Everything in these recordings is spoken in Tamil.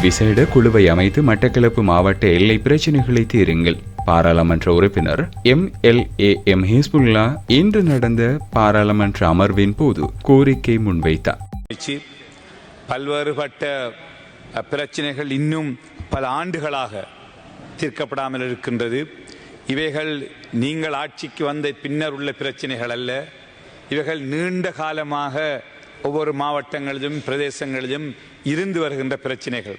விசேட குழுவை அமைத்து மட்டக்களப்பு மாவட்ட எல்லை பிரச்சினைகளை தீருங்கள். பாராளுமன்ற உறுப்பினர் M. L. A. M. Hizbullah இன்று நடந்த பாராளுமன்ற அமர்வின் போது கோரிக்கை முன்வைத்தார். பல்வேறுபட்ட பிரச்சனைகள் இன்னும் பல ஆண்டுகளாக தீர்க்கப்படாமல் இருக்கின்றது. இவைகள் நீங்கள் ஆட்சிக்கு வந்த பின்னர் உள்ள பிரச்சனைகள் அல்ல. இவைகள் நீண்ட காலமாக ஒவ்வொரு மாவட்டங்களிலும் பிரதேசங்களிலும் இருந்து வருகின்ற பிரச்சனைகள்.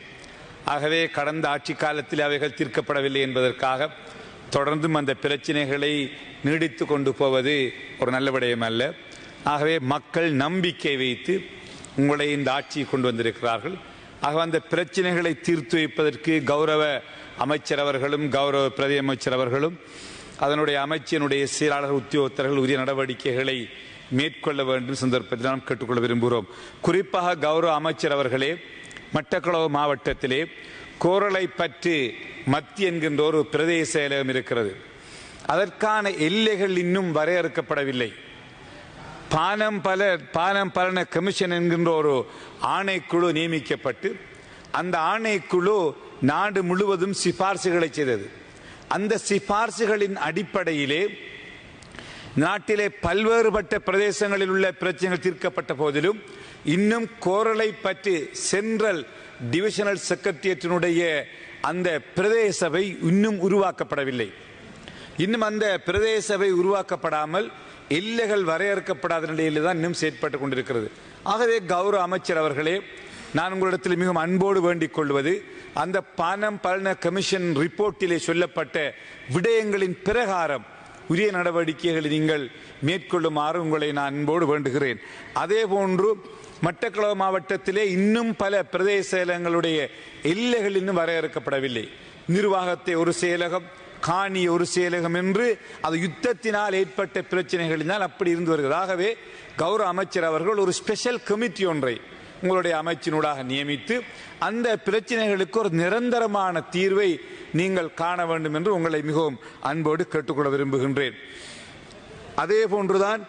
ஆகவே கடந்த ஆட்சி காலத்தில் அவைகள் தீர்க்கப்படவில்லை என்பதற்காக தொடர்ந்தும் அந்த பிரச்சனைகளை நீடித்து கொண்டு போவது ஒரு நல்ல விடயம் அல்ல. ஆகவே மக்கள் நம்பிக்கை வைத்து உங்களை இந்த ஆட்சியை கொண்டு வந்திருக்கிறார்கள். ஆக அந்த பிரச்சனைகளை தீர்த்து வைப்பதற்கு கௌரவ அமைச்சர் அவர்களும் கௌரவ பிரதி அமைச்சர் அவர்களும் அதனுடைய அமைச்சினுடைய செயலாளர் உத்தியோகத்தர்கள் உரிய நடவடிக்கைகளை மேற்கொள்ள வேண்டும் சந்தர்ப்பத்தில் நாம் கேட்டுக்கொள்ள விரும்புகிறோம். குறிப்பாக கௌரவ அமைச்சர் அவர்களே மட்டக்களவு மாவட்டத்திலே கோரலை பற்றி மத்தி என்கின்ற ஒரு பிரதேச செயலகம் இருக்கிறது. அதற்கான எல்லைகள் இன்னும் வரையறுக்கப்படவில்லை. பானம் பல பானம் பலன கமிஷன் என்கின்ற ஒரு ஆணைக்குழு நியமிக்கப்பட்டு அந்த ஆணைக்குழு நாடு முழுவதும் சிபார்சுகளை செய்தது. அந்த சிபார்சுகளின் அடிப்படையிலே நாட்டிலே பல்வேறுபட்ட பிரதேசங்களில் உள்ள பிரச்சனைகள் தீர்க்கப்பட்ட போதிலும் இன்னும் கோரலை பற்றி சென்ட்ரல் டிவிஷனல் செக்ரட்டரியேட்டினுடைய அந்த பிரதேச சபை இன்னும் உருவாக்கப்படவில்லை. இன்னும் அந்த பிரதேச சபை உருவாக்கப்படாமல் எல்லைகள் வரையறுக்கப்படாத நிலையில் தான் இன்னும் செயற்பட்டு கொண்டிருக்கிறது. ஆகவே கௌரவ அமைச்சர் அவர்களே நான் உங்களிடத்தில் மிகவும் அன்போடு வேண்டிக் கொள்வது அந்த பானம் பலன கமிஷன் ரிப்போர்ட்டிலே சொல்லப்பட்ட விடயங்களின் பிரகாரம் உரிய நடவடிக்கைகளை நீங்கள் மேற்கொள்ளுமாறு உங்களை நான் அன்போடு வேண்டுகிறேன். அதே போன்று மட்டக்களவு மாவட்டத்திலே இன்னும் பல பிரதேச செயலகங்களுடைய எல்லைகள் இன்னும் வரையறுக்கப்படவில்லை. நிர்வாகத்தை ஒரு செயலகம் காணி ஒரு செயலகம் என்று அது யுத்தத்தினால் ஏற்பட்ட பிரச்சனைகளினால் அப்படி இருந்து வருகிறது. ஆகவே கௌரவ அமைச்சர் அவர்கள் ஒரு ஸ்பெஷல் கமிட்டி ஒன்றை உங்களுடைய அமைச்சினூடாக நியமித்து அந்த பிரச்சனைகளுக்கு ஒரு நிரந்தரமான தீர்வை நீங்கள் காண வேண்டும் என்று உங்களை மிகவும் அன்போடு கேட்டுக்கொள்ள விரும்புகின்றேன். அதே போன்றுதான்